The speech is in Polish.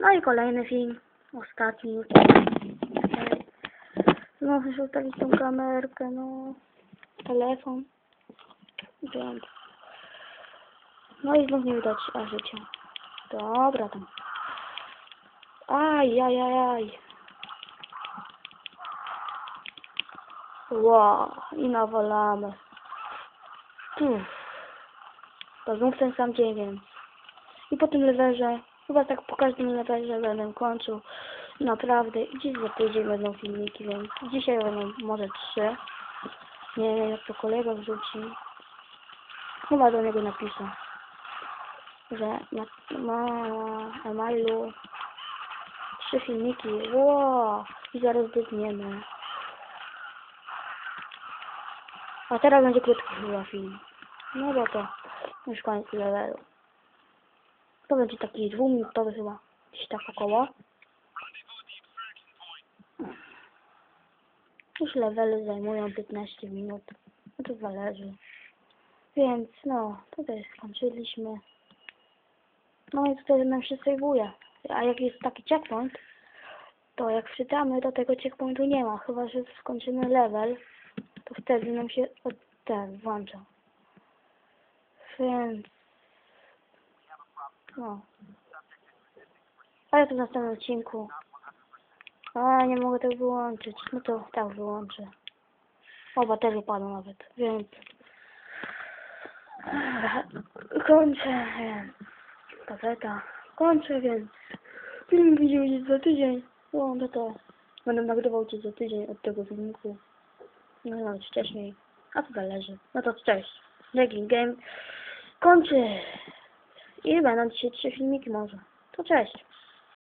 No i kolejny film. Ostatni już. Znowu muszę ustawić tą kamerkę, no. Telefon. Więc. No i znów nie widać a życia. Dobra tam. Aj, aj, aj, aj. Wow, i nawalamy. Uff. To znów ten sam dzień, więc. I po tym lewerze, chyba tak po każdym lewerze będę kończył. Naprawdę, i dziś za tydzień będą filmiki, więc dzisiaj będą może trzy. Nie wiem, jak to kolega wrzuci. Chyba do niego napiszę, że ma, ma Emailu trzy filmiki. Wow, i zaraz biegniemy. A teraz będzie krótki chyba film. No bo to już koniec levelu. To będzie taki dwuminutowy chyba. Gdzieś tak około. Już levely zajmują 15 minut. No to zależy. Więc no, tutaj skończyliśmy. No i tutaj nam się sejwuje. A jak jest taki checkpoint, to jak wczytamy, to tego checkpointu nie ma. Chyba, że skończymy level, to wtedy nam się ten włącza. Więc... No. A ja to w następnym odcinku. A, nie mogę tego wyłączyć. No to tak wyłączę. O, baterie padło nawet, więc... Kończę, więc... Kończę, więc... Film widzimy gdzieś za tydzień. No, no to... Będę nagrywał cię za tydzień od tego filmiku. No, nawet wcześniej. A to zależy. No to cześć. Dragging Game kończy. I będą dzisiaj trzy filmiki może. To cześć.